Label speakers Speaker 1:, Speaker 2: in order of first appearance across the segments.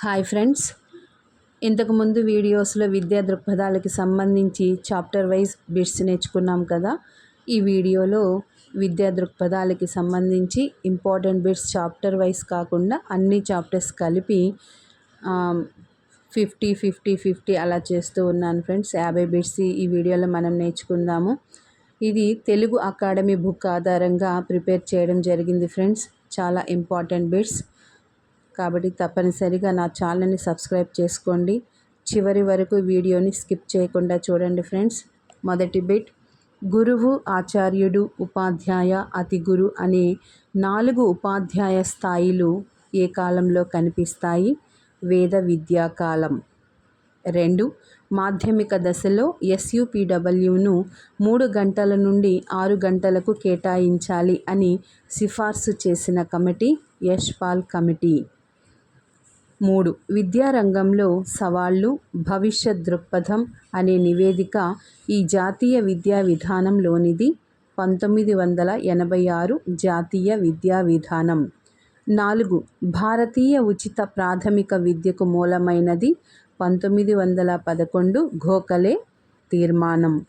Speaker 1: Hi friends. ఇంతకుముందు వీడియోస్లో విద్యా దృక్పథాలకి సంబంధించి చాప్టర్ వైజ్ బిట్స్ నేర్చుకున్నాం కదా. ఈ వీడియోలో విద్యా దృక్పథాలకి సంబంధించి ఇంపార్టెంట్ బిట్స్ చాప్టర్ వైజ్ కాకుండా అన్ని చాప్టర్స్ కలిపి ఫిఫ్టీ ఫిఫ్టీ ఫిఫ్టీ అలా చేస్తూ ఉన్నాను ఫ్రెండ్స్. యాభై బిట్స్ ఈ వీడియోలో మనం నేర్చుకుందాము. ఇది తెలుగు అకాడమీ బుక్ ఆధారంగా ప్రిపేర్ చేయడం జరిగింది ఫ్రెండ్స్. చాలా ఇంపార్టెంట్ బిట్స్ కాబట్టి తప్పనిసరిగా నా ఛానల్ని సబ్స్క్రైబ్ చేసుకోండి. చివరి వరకు వీడియోని స్కిప్ చేయకుండా చూడండి ఫ్రెండ్స్. మొదటి బిట్. గురువు ఆచార్యుడు ఉపాధ్యాయ అతి గురు అనే నాలుగు ఉపాధ్యాయ స్థాయిలు ఏ కాలంలో కనిపిస్తాయి? వేద విద్యాకాలం రెండు. మాధ్యమిక దశలో ఎస్యూపీడబ్ల్యూను మూడు గంటల నుండి ఆరు గంటలకు కేటాయించాలి అని సిఫార్సు చేసిన కమిటీ యశ్పాల్ కమిటీ. మూడు. విద్యారంగంలో సవాళ్ళు భవిష్యత్ దృక్పథం అనే నివేదిక ఈ జాతీయ విద్యా విధానంలోనిది. పంతొమ్మిది వందల ఎనభై ఆరు జాతీయ విద్యా విధానం. నాలుగు. భారతీయ ఉచిత ప్రాథమిక విద్యకు మూలమైనది. పంతొమ్మిది వందల పదకొండు గోఖలే తీర్మానం.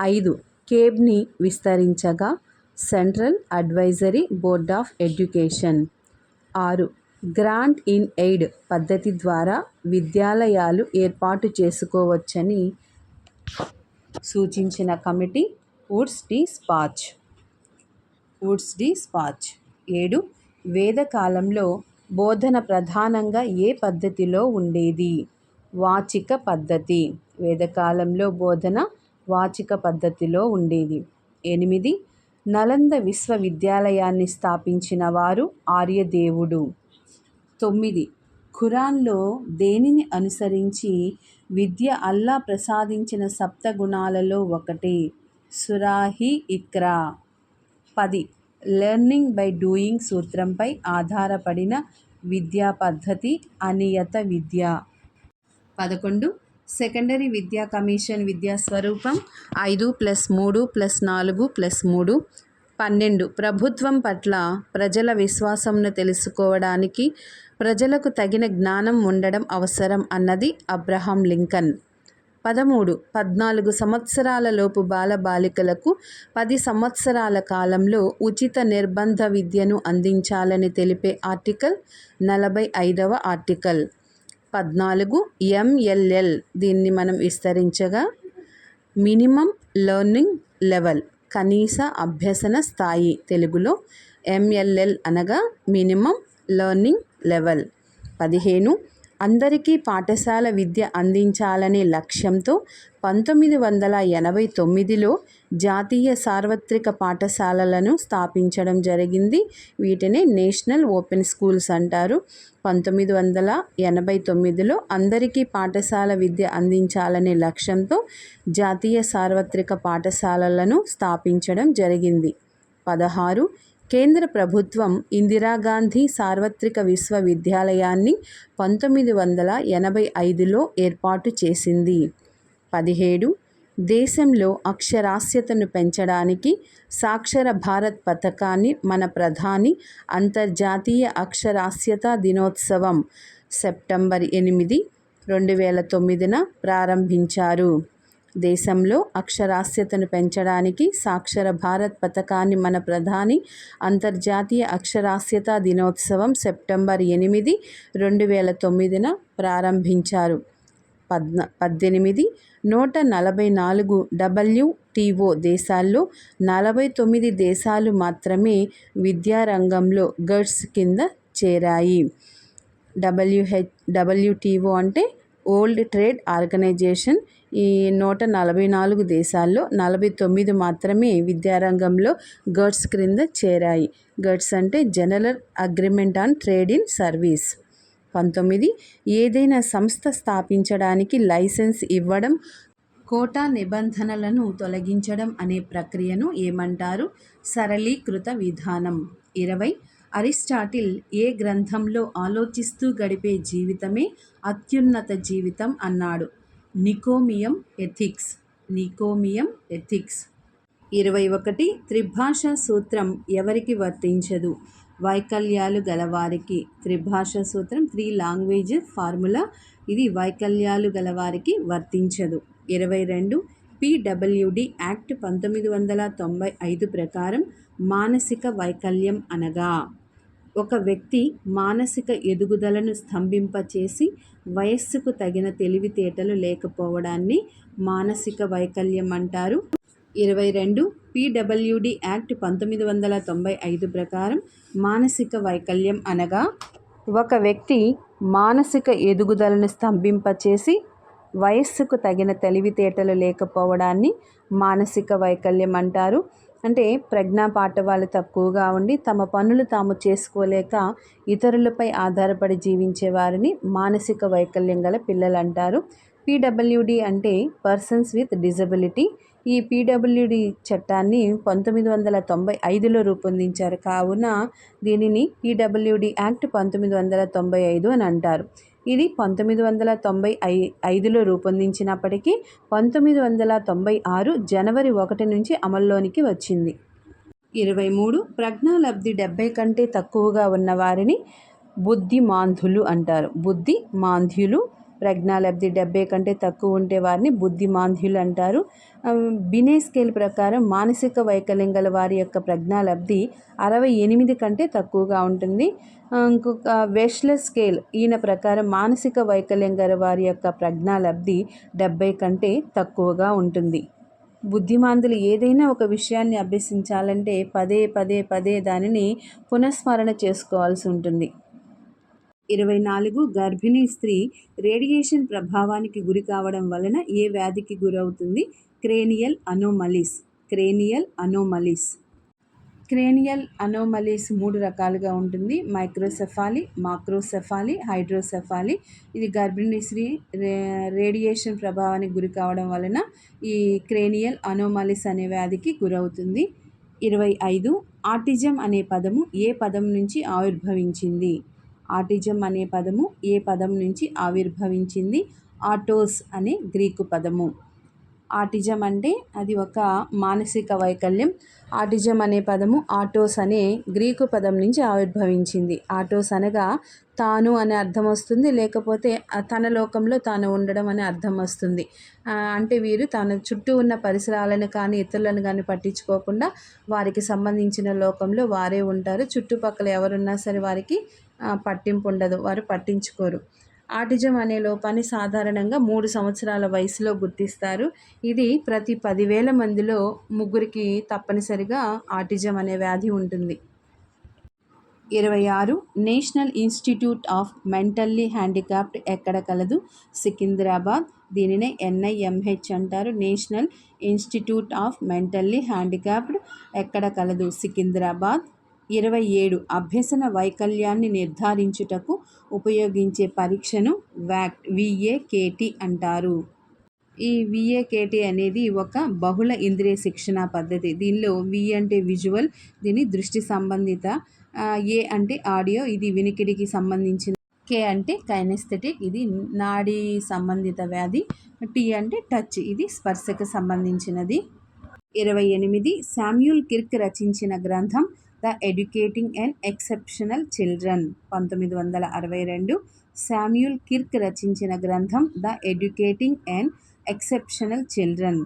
Speaker 1: ఐదు. కేబ్ని విస్తరించగా central advisory board of education. ఆరు. గ్రాంట్ ఇన్ ఎయిడ్ పద్ధతి ద్వారా విద్యాలయాలు ఏర్పాటు చేసుకోవచ్చని సూచించిన committee Wood's despatch. Wood's despatch. ఏడు వేదకాలంలో బోధన ప్రధానంగా ఏ పద్ధతిలో ఉండేది? వాచిక పద్ధతి. వేదకాలంలో బోధన వాచిక పద్ధతిలో ఉండేది. ఎనిమిది నలంద విశ్వవిద్యాలయాన్ని స్థాపించిన వారు ఆర్యదేవుడు. తొమ్మిది. ఖురాన్లో దేనిని అనుసరించి విద్య అల్లా ప్రసాదించిన సప్త గుణాలలో ఒకటి. సురాహి ఇక్రా. పది. లెర్నింగ్ బై డూయింగ్ సూత్రంపై ఆధారపడిన విద్యా పద్ధతి అనియత విద్య. పదకొండు. సెకండరీ విద్యా కమిషన్ విద్యా స్వరూపం ఐదు ప్లస్ మూడు ప్లస్ నాలుగు ప్లస్ మూడు. పన్నెండు. ప్రభుత్వం పట్ల ప్రజల విశ్వాసంను తెలుసుకోవడానికి ప్రజలకు తగిన జ్ఞానం ఉండడం అవసరం అన్నది అబ్రహాం లింకన్. పదమూడు. పద్నాలుగు సంవత్సరాల లోపు బాలబాలికలకు పది సంవత్సరాల కాలంలో ఉచిత నిర్బంధ విద్యను అందించాలని తెలిపే ఆర్టికల్ నలభై ఐదవ ఆర్టికల్. పద్నాలుగు. ఎంఎల్ఎల్. దీన్ని మనం విస్తరించగా మినిమం లెర్నింగ్ లెవెల్. కనీస అభ్యసన స్థాయి తెలుగులో ఎంఎల్ఎల్ అనగా మినిమం లెర్నింగ్ లెవెల్. పదిహేను అందరికీ పాఠశాల విద్య అందించాలనే లక్ష్యంతో పంతొమ్మిది వందల ఎనభై తొమ్మిదిలో జాతీయ సార్వత్రిక పాఠశాలలను స్థాపించడం జరిగింది. వీటిని నేషనల్ ఓపెన్ స్కూల్స్ అంటారు. పంతొమ్మిది వందల ఎనభై తొమ్మిదిలో అందరికీ పాఠశాల విద్య అందించాలనే లక్ష్యంతో జాతీయ సార్వత్రిక పాఠశాలలను స్థాపించడం జరిగింది. పదహారు కేంద్ర ప్రభుత్వం ఇందిరాగాంధీ సార్వత్రిక విశ్వవిద్యాలయాన్ని పంతొమ్మిది వందల ఎనభై ఐదులో ఏర్పాటు చేసింది. పదిహేడు దేశంలో అక్షరాస్యతను పెంచడానికి సాక్షర భారత్ పథకాన్ని మన ప్రధాని అంతర్జాతీయ అక్షరాస్యత దినోత్సవం సెప్టెంబర్ ఎనిమిది రెండు వేల తొమ్మిదిన ప్రారంభించారు. దేశంలో అక్షరాస్యతను పెంచడానికి సాక్షర భారత్ పథకాన్ని మన ప్రధాని అంతర్జాతీయ అక్షరాస్యత దినోత్సవం సెప్టెంబర్ ఎనిమిది రెండు వేల తొమ్మిదిన ప్రారంభించారు. పద్న పద్దెనిమిది నూట నలభై నాలుగు డబ్ల్యూటీఓ దేశాల్లో నలభై తొమ్మిది దేశాలు మాత్రమే విద్యారంగంలో గడ్స్ కింద చేరాయి. డబ్ల్యూహెచ్ డబ్ల్యూటీఓ అంటే ఓల్డ్ ట్రేడ్ ఆర్గనైజేషన్ ఈ నూట నలభై నాలుగు దేశాల్లో నలభై తొమ్మిది మాత్రమే విద్యారంగంలో గడ్స్ క్రింద చేరాయి. గడ్స్ అంటే general agreement on trade in service. పంతొమ్మిది ఏదైనా సంస్థ స్థాపించడానికి లైసెన్స్ ఇవ్వడం కోటా నిబంధనలను తొలగించడం అనే ప్రక్రియను ఏమంటారు? సరళీకృత విధానం. ఇరవై అరిస్టాటిల్ ఏ గ్రంథంలో ఆలోచిస్తూ గడిపే జీవితమే అత్యున్నత జీవితం అన్నాడు. Nicomachean ethics. Nicomachean ethics. ఇరవై ఒకటి త్రిభాషా సూత్రం ఎవరికి వర్తించదు? వైకల్యాలు గలవారికి. త్రిభాష సూత్రం త్రీ లాంగ్వేజ్ ఫార్ములా. ఇది వైకల్యాలు గలవారికి వర్తించదు. ఇరవై రెండు పిడబ్ల్యూడి యాక్ట్ పంతొమ్మిది వందల తొంభై ఐదు ప్రకారం మానసిక వైకల్యం అనగా ఒక వ్యక్తి మానసిక ఎదుగుదలను స్తంభింపచేసి వయస్సుకు తగిన తెలివితేటలు లేకపోవడాన్ని మానసిక వైకల్యం అంటారు. ఇరవై రెండు పీడబ్ల్యూడి యాక్ట్ పంతొమ్మిది వందల తొంభై ఐదు ప్రకారం మానసిక వైకల్యం అనగా ఒక వ్యక్తి మానసిక ఎదుగుదలను స్తంభింపచేసి వయస్సుకు తగిన తెలివితేటలు లేకపోవడాన్ని మానసిక వైకల్యం అంటారు. అంటే ప్రజ్ఞా పాఠవాలు తక్కువగా ఉండి తమ పనులు తాము చేసుకోలేక ఇతరులపై ఆధారపడి జీవించే వారిని మానసిక వైకల్యం గల పిల్లలు అంటారు. పీడబ్ల్యూడి అంటే పర్సన్స్ విత్ డిజబిలిటీ. ఈ పీడబ్ల్యూడి చట్టాన్ని పంతొమ్మిది వందల తొంభై ఐదులో రూపొందించారు. కావున దీనిని పీడబ్ల్యూడి యాక్ట్ పంతొమ్మిది వందల తొంభై ఐదు అని అంటారు. ఇది పంతొమ్మిది వందల తొంభై ఐ ఐదులో రూపొందించినప్పటికీ పంతొమ్మిది వందల తొంభై ఆరు జనవరి ఒకటి నుంచి అమల్లోనికి వచ్చింది. ఇరవై మూడు ప్రజ్ఞాలబ్ధి డెబ్బై కంటే తక్కువగా ఉన్న వారిని బుద్ధిమాంధులు అంటారు. బుద్ధి మాంధ్యులు ప్రజ్ఞాలబ్ధి డెబ్బై కంటే తక్కువ ఉండే వారిని బుద్ధిమాంధ్యులు అంటారు. బినే స్కేల్ ప్రకారం మానసిక వైకల్యం గల వారి యొక్క ప్రజ్ఞాలబ్ధి అరవై ఎనిమిది కంటే తక్కువగా ఉంటుంది. ఇంకొక వెష్లెస్ స్కేల్ ఈయన ప్రకారం మానసిక వైకల్యం గల వారి యొక్క ప్రజ్ఞాలబ్ధి డెబ్బై కంటే తక్కువగా ఉంటుంది. బుద్ధిమాంతులు ఏదైనా ఒక విషయాన్ని అభ్యసించాలంటే పదే పదే పదే దానిని పునఃస్మరణ చేసుకోవాల్సి ఉంటుంది. ఇరవై నాలుగు గర్భిణీ స్త్రీ రేడియేషన్ ప్రభావానికి గురి కావడం వలన ఏ వ్యాధికి గురవుతుంది? Cranial anomalies. Cranial anomalies. Cranial anomalies మూడు రకాలుగా ఉంటుంది. మైక్రోసెఫాలి మాక్రోసెఫాలి హైడ్రోసెఫాలి. ఇది గర్భిణీ స్త్రీ రే రేడియేషన్ ప్రభావానికి గురి కావడం వలన ఈ క్రేనియల్ అనోమలీస్ అనే వ్యాధికి గురవుతుంది. ఇరవై ఐదు ఆటిజం అనే పదము ఏ పదం నుంచి ఆవిర్భవించింది? ఆటిజం అనే పదము ఏ పదం నుంచి ఆవిర్భవించింది? ఆటోస్ అనే గ్రీకు పదము. ఆటిజం అంటే అది ఒక మానసిక వైకల్యం. ఆటిజం అనే పదము ఆటోస్ అనే గ్రీకు పదం నుంచి ఆవిర్భవించింది. ఆటోస్ అనగా తాను అనే అర్థం వస్తుంది. లేకపోతే తన లోకంలో తాను ఉండడం అనే అర్థం వస్తుంది. అంటే వీరు తన చుట్టూ ఉన్న పరిసరాలను కానీ ఇతరులను కానీ పట్టించుకోకుండా వారికి సంబంధించిన లోకంలో వారే ఉంటారు. చుట్టుపక్కల ఎవరున్నా సరే వారికి పట్టింపు ఉండదు వారు పట్టించుకోరు. ఆటిజం అనే లోపాన్ని సాధారణంగా మూడు సంవత్సరాల వయసులో గుర్తిస్తారు. ఇది ప్రతి పదివేల మందిలో ముగ్గురికి తప్పనిసరిగా ఆటిజం అనే వ్యాధి ఉంటుంది. ఇరవై ఆరు. National institute of mentally handicapped ఎక్కడ కలదు? సికింద్రాబాద్. దీనినే ఎన్ఐఎంహెచ్ అంటారు. National institute of mentally handicapped ఎక్కడ కలదు? సికింద్రాబాద్. ఇరవై ఏడు అభ్యసన వైకల్యాన్ని నిర్ధారించుటకు ఉపయోగించే పరీక్షను వ్యాక్ విఏకేటి అంటారు. ఈ విఏకేటి అనేది ఒక బహుళ ఇంద్రియ శిక్షణ పద్ధతి. దీనిలో వి అంటే విజువల్ దీని దృష్టి సంబంధిత ఏ అంటే ఆడియో ఇది వినికిడికి సంబంధించిన కే అంటే కైనెస్థెటిక్ ఇది నాడీ సంబంధిత వ్యాధి టీ అంటే టచ్ ఇది స్పర్శకు సంబంధించినది. ఇరవై ఎనిమిది శామ్యూల్ కిర్క్ రచించిన గ్రంథం the educating and exceptional children. పంతొమ్మిది వందల అరవై రెండు శామ్యూల్ కిర్క్ రచించిన గ్రంథం the educating and exceptional children.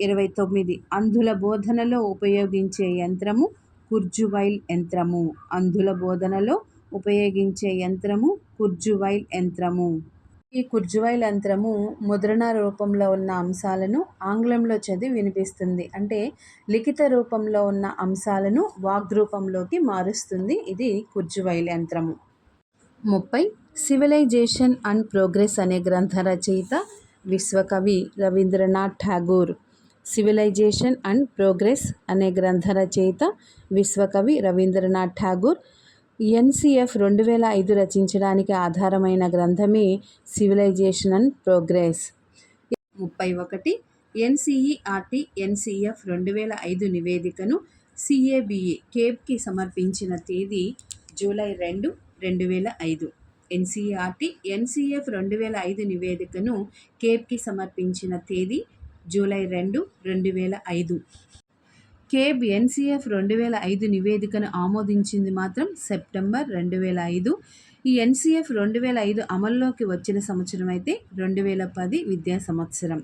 Speaker 1: ఇరవై తొమ్మిది అంధుల బోధనలో ఉపయోగించే యంత్రము కుర్జువైల్ యంత్రము. అంధుల బోధనలో ఉపయోగించే యంత్రము కుర్జువైల్ యంత్రము. ఈ కుర్జువైల్ యంత్రము ముద్రణ రూపంలో ఉన్న అంశాలను ఆంగ్లంలో చదివి వినిపిస్తుంది. అంటే లిఖిత రూపంలో ఉన్న అంశాలను వాగ్రూపంలోకి మారుస్తుంది. ఇది కుర్జువైల్ యంత్రము ముప్పై సివిలైజేషన్ అండ్ ప్రోగ్రెస్ అనే గ్రంథ రచయిత విశ్వకవి Rabindranath Tagore. Civilisation and progress అనే గ్రంథ రచయిత విశ్వకవి రవీంద్రనాథ్ ఠాగూర్. ఎన్సిఎఫ్ రెండు వేల ఐదు రచించడానికి ఆధారమైన గ్రంథమే సివిలైజేషన్ అండ్ ప్రోగ్రెస్ ముప్పై ఒకటి ఎన్సిఈఆర్టి ఎన్సిఎఫ్ రెండు వేల ఐదు నివేదికను సిఏబిఈ కేప్కి సమర్పించిన తేదీ జూలై రెండు రెండు వేల ఐదు ఎన్సిఆర్టి ఎన్సిఎఫ్ రెండు వేల ఐదు నివేదికను కేప్కి సమర్పించిన తేదీ జూలై రెండు రెండు వేల ఐదు. కేబ్ ఎన్సీఎఫ్ రెండు వేల ఐదు నివేదికను ఆమోదించింది మాత్రం సెప్టెంబర్ రెండు వేల ఐదు ఈ ఎన్సీఎఫ్ రెండు వేల ఐదు అమల్లోకి వచ్చిన సంవత్సరం అయితే రెండు వేల పది విద్యా సంవత్సరం.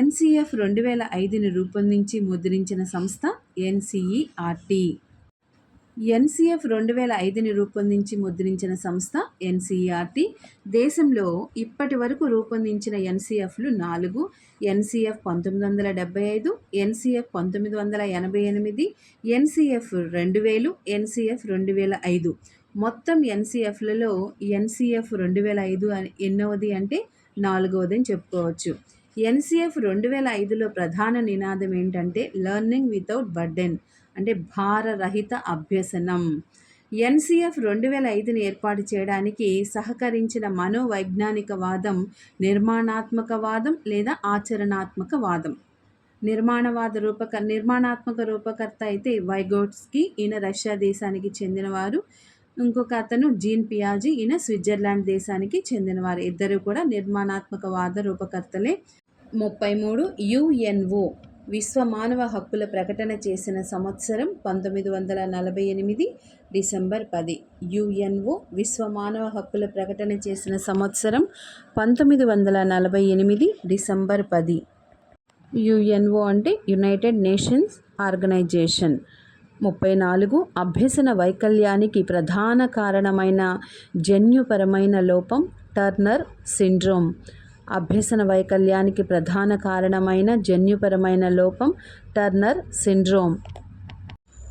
Speaker 1: ఎన్సీఎఫ్ రెండు వేల ఐదుని రూపొందించి ముద్రించిన సంస్థ ఎన్సీఈఆర్టీ. ఎన్సీఎఫ్ రెండు వేల ఐదుని రూపొందించి ముద్రించిన సంస్థ ఎన్సీఆర్టీ. దేశంలో ఇప్పటి వరకు రూపొందించిన ఎన్సీఎఫ్లు నాలుగు ఎన్సీఎఫ్ పంతొమ్మిది వందల డెబ్బై ఐదు ఎన్సీఎఫ్ పంతొమ్మిది వందల ఎనభై ఎనిమిది ఎన్సీఎఫ్ రెండు వేలు ఎన్సీఎఫ్ రెండు వేల ఐదు మొత్తం ఎన్సీఎఫ్లలో ఎన్సీఎఫ్ రెండు వేల ఐదు ఎన్నోది అంటే నాలుగవది అని చెప్పుకోవచ్చు. ఎన్సీఎఫ్ రెండు వేల ఐదులో ప్రధాన నినాదం ఏంటంటే లర్నింగ్ వితౌట్ బర్డెన్. అంటే భారరహిత అభ్యసనం. ఎన్సిఎఫ్ రెండు వేల ఐదుని ఏర్పాటు చేయడానికి సహకరించిన మనోవైజ్ఞానిక వాదం నిర్మాణాత్మక వాదం లేదా ఆచరణాత్మక వాదం నిర్మాణవాద రూపక నిర్మాణాత్మక రూపకర్త అయితే వైగోట్స్కి ఈయన రష్యా దేశానికి చెందినవారు. ఇంకొక అతను జీన్ పియాజీ ఈయన స్విట్జర్లాండ్ దేశానికి చెందినవారు. ఇద్దరు కూడా నిర్మాణాత్మకవాద రూపకర్తలే. ముప్పై మూడు యుఎన్ఓ విశ్వ మానవ హక్కుల ప్రకటన చేసిన సంవత్సరం పంతొమ్మిది వందల నలభై ఎనిమిది డిసెంబర్ పది. యుఎన్ఓ విశ్వ మానవ హక్కుల ప్రకటన చేసిన సంవత్సరం పంతొమ్మిది వందల నలభై ఎనిమిది డిసెంబర్ పది. యుఎన్ఓ అంటే యునైటెడ్ నేషన్స్ ఆర్గనైజేషన్. ముప్పై నాలుగు అభ్యసన వైకల్యానికి ప్రధాన కారణమైన జన్యుపరమైన లోపం టర్నర్ సిండ్రోమ్. అభ్యసన వైకల్యానికి ప్రధాన కారణమైన జన్యుపరమైన లోపం టర్నర్ సిండ్రోమ్.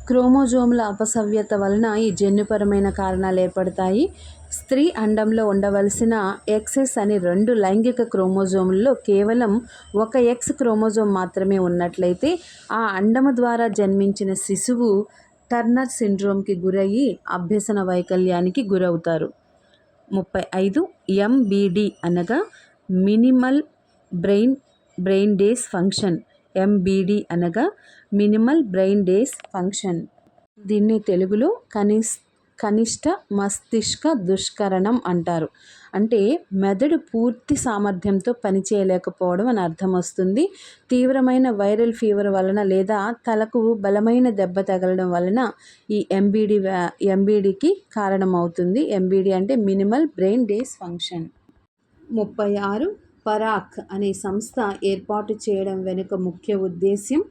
Speaker 1: క్రోమోజోముల అపసవ్యత వలన ఈ జన్యుపరమైన కారణాలు ఏర్పడతాయి. స్త్రీ అండంలో ఉండవలసిన ఎక్సెస్ అని రెండు లైంగిక క్రోమోజోముల్లో కేవలం ఒక ఎక్స్ క్రోమోజోమ్ మాత్రమే ఉన్నట్లయితే ఆ అండము ద్వారా జన్మించిన శిశువు టర్నర్ సిండ్రోమ్కి గురయ్యి అభ్యసన వైకల్యానికి గురవుతారు. ముప్పై ఐదు ఎంబీడి అనగా minimal brain brain dysfunction MBD అనగా మినిమల్ బ్రెయిన్ డేస్ ఫంక్షన్. దీన్ని తెలుగులో కనిస్ కనిష్ట మస్తిష్క దుష్కరణం అంటారు. అంటే మెదడు పూర్తి సామర్థ్యంతో పనిచేయలేకపోవడం అని అర్థం వస్తుంది. తీవ్రమైన వైరల్ ఫీవర్ వలన లేదా తలకు బలమైన దెబ్బ తగలడం వలన ఈ ఎంబీడీ ఎంబీడీకి కారణమవుతుంది. ఎంబీడీ అంటే మినిమల్ బ్రెయిన్ డేస్ ఫంక్షన్. ముప్పై ఆరు పరాక్ అనే సంస్థ ఏర్పాటు చేయడం వెనుక ముఖ్య ఉద్దేశ్యం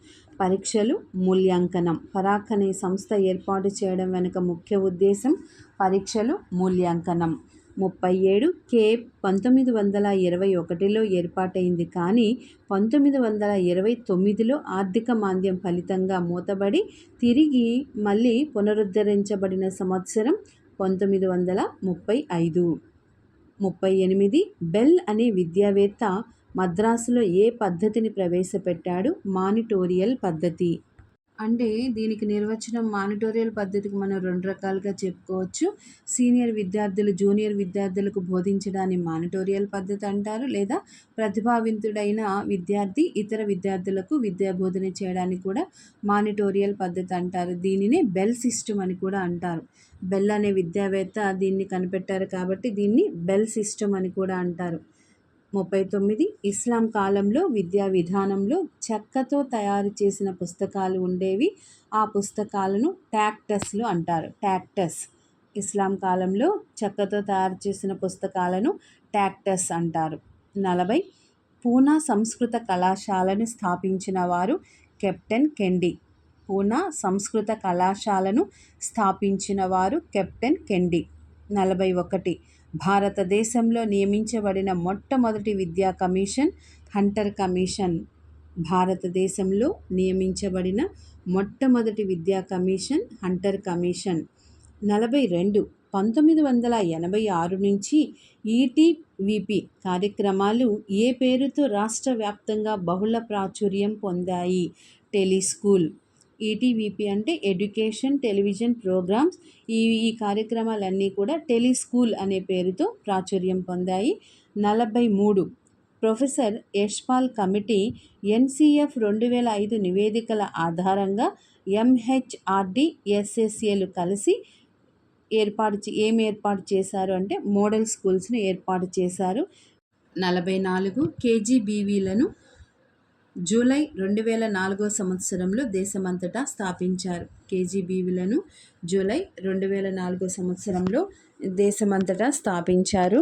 Speaker 1: పరీక్షలు మూల్యాంకనం. పరాక్ అనే సంస్థ ఏర్పాటు చేయడం వెనుక ముఖ్య ఉద్దేశం పరీక్షలు మూల్యాంకనం. ముప్పై ఏడు కే పంతొమ్మిది వందల ఇరవై ఒకటిలో ఏర్పాటైంది కానీ పంతొమ్మిది వందల ఇరవై తొమ్మిదిలో ఆర్థిక మాంద్యం ఫలితంగా మూతబడి తిరిగి మళ్ళీ పునరుద్ధరించబడిన సంవత్సరం పంతొమ్మిది వందల ముప్పై ఐదు. ముప్పై ఎనిమిది బెల్ అనే విద్యావేత్త మద్రాసులో ఏ పద్ధతిని ప్రవేశపెట్టాడు? మానిటోరియల్ పద్ధతి. అంటే దీనికి నిర్వచనం మానిటోరియల్ పద్ధతికి మనం రెండు రకాలుగా చెప్పుకోవచ్చు. సీనియర్ విద్యార్థులు జూనియర్ విద్యార్థులకు బోధించడాన్ని మానిటోరియల్ పద్ధతి అంటారు లేదా ప్రతిభావింతుడైన విద్యార్థి ఇతర విద్యార్థులకు విద్యా బోధన చేయడానికి కూడా మానిటోరియల్ పద్ధతి అంటారు. దీనినే బెల్ సిస్టమ్ అని కూడా అంటారు. బెల్ అనే విద్యావేత్త దీన్ని కనిపెట్టారు కాబట్టి దీన్ని బెల్ సిస్టమ్ అని కూడా అంటారు. ముప్పై తొమ్మిది ఇస్లాం కాలంలో విద్యా విధానంలో చెక్కతో తయారు చేసిన పుస్తకాలు ఉండేవి. ఆ పుస్తకాలను ట్యాక్టస్లు అంటారు. ట్యాక్టస్. ఇస్లాం కాలంలో చెక్కతో తయారు చేసిన పుస్తకాలను ట్యాక్టస్ అంటారు. నలభై పూనా సంస్కృత కళాశాలను స్థాపించిన వారు కెప్టెన్ కెండి. పూనా సంస్కృత కళాశాలను స్థాపించిన వారు కెప్టెన్ కెండి. నలభై ఒకటి భారతదేశంలో నియమించబడిన మొట్టమొదటి విద్యా కమిషన్ హంటర్ కమిషన్. భారతదేశంలో నియమించబడిన మొట్టమొదటి విద్యా కమిషన్ హంటర్ కమిషన్. నలభై రెండు పంతొమ్మిది వందల ఎనభై ఆరు నుంచి ఈటీవీపీ కార్యక్రమాలు ఏ పేరుతో రాష్ట్ర వ్యాప్తంగా బహుళ ప్రాచుర్యం పొందాయి? టెలిస్కూల్. ఈటీవీపీ అంటే ఎడ్యుకేషన్ టెలివిజన్ ప్రోగ్రామ్స్ ఈ ఈ కార్యక్రమాలన్నీ కూడా టెలిస్కూల్ అనే పేరుతో ప్రాచుర్యం పొందాయి. నలభై మూడు. ప్రొఫెసర్ యశ్పాల్ కమిటీ ఎన్సిఎఫ్ రెండు వేల ఐదు నివేదికల ఆధారంగా ఎంహెచ్ఆర్డి ఎస్ఎస్ఏలు కలిసి ఏర్పాటు ఏం ఏర్పాటు చేశారు అంటే మోడల్ స్కూల్స్ని ఏర్పాటు చేశారు. నలభై నాలుగు. కేజీబీవీలను జూలై రెండు వేల నాలుగో సంవత్సరంలో దేశమంతటా స్థాపించారు. కేజీబీవీలను జూలై రెండు వేల నాలుగో సంవత్సరంలో దేశమంతటా స్థాపించారు.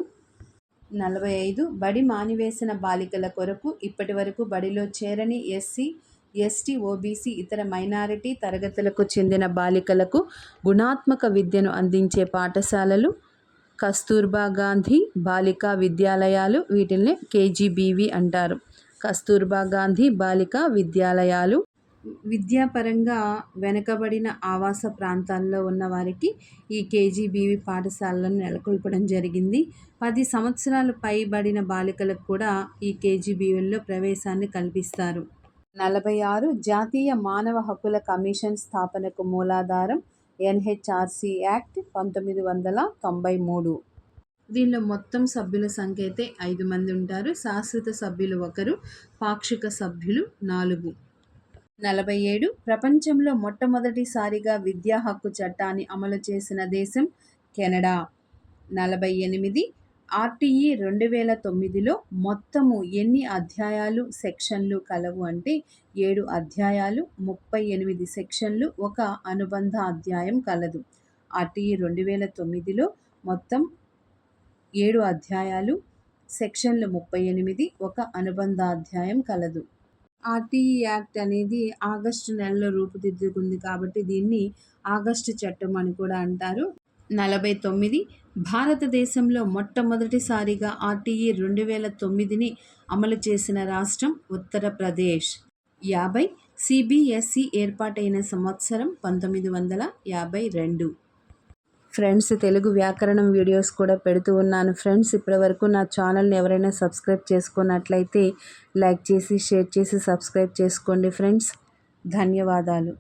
Speaker 1: నలభై ఐదు బడి మానివేసిన బాలికల కొరకు ఇప్పటి వరకు బడిలో చేరని ఎస్సీ ఎస్టీ ఓబీసీ ఇతర మైనారిటీ తరగతులకు చెందిన బాలికలకు గుణాత్మక విద్యను అందించే పాఠశాలలు కస్తూర్బా గాంధీ బాలికా విద్యాలయాలు వీటిని కేజీబీవీ అంటారు. కస్తూర్బా గాంధీ బాలికా విద్యాలయాలు. విద్యాపరంగా వెనుకబడిన ఆవాస ప్రాంతాల్లో ఉన్న వారికి ఈ కేజీబీవి పాఠశాలను నెలకొల్పడం జరిగింది. పది సంవత్సరాలు పైబడిన బాలికలకు కూడా ఈ కేజీబీవీల్లో ప్రవేశాన్ని కల్పిస్తారు. నలభై ఆరు జాతీయ మానవ హక్కుల కమిషన్ స్థాపనకు మూలాధారం ఎన్హెచ్ఆర్సి యాక్ట్ పంతొమ్మిది వందల తొంభై మూడు. దీనిలో మొత్తం సభ్యుల సంఖ్య అయితే ఐదు మంది ఉంటారు. శాశ్వత సభ్యులు ఒకరు పాక్షిక సభ్యులు నాలుగు. నలభై ఏడు. ప్రపంచంలో మొట్టమొదటిసారిగా విద్యా హక్కు చట్టాన్ని అమలు చేసిన దేశం కెనడా. నలభై ఎనిమిది. ఆర్టీఈ రెండు వేల తొమ్మిదిలో మొత్తము ఎన్ని అధ్యాయాలు సెక్షన్లు కలవు అంటే ఏడు అధ్యాయాలు ముప్పై ఎనిమిది సెక్షన్లు ఒక అనుబంధ అధ్యాయం కలదు. ఆర్టీఈ రెండు వేల తొమ్మిదిలో మొత్తం ఏడు అధ్యాయాలు సెక్షన్లు ముప్పై ఎనిమిది ఒక అనుబంధ అధ్యాయం కలదు. ఆర్టీఈ యాక్ట్ అనేది ఆగస్టు నెలలో రూపుదిద్దుకుంది కాబట్టి దీన్ని ఆగస్టు చట్టం అని కూడా అంటారు. నలభై తొమ్మిది భారతదేశంలో మొట్టమొదటిసారిగా ఆర్టీఈ రెండు వేల తొమ్మిదిని అమలు చేసిన రాష్ట్రం ఉత్తరప్రదేశ్. యాభై సిబిఎస్ఈ ఏర్పాటైన సంవత్సరం పంతొమ్మిది వందల యాభై రెండు. ఫ్రెండ్స్ తెలుగు వ్యాకరణం వీడియోస్ కూడా పెడుతూ ఉన్నాను. ఫ్రెండ్స్ ఇప్పటివరకు నా ఛానల్ని ఎవరైనా సబ్స్క్రైబ్ చేసుకున్నట్లయితే లైక్ చేసి షేర్ చేసి సబ్స్క్రైబ్ చేసుకోండి. ఫ్రెండ్స్ ధన్యవాదాలు.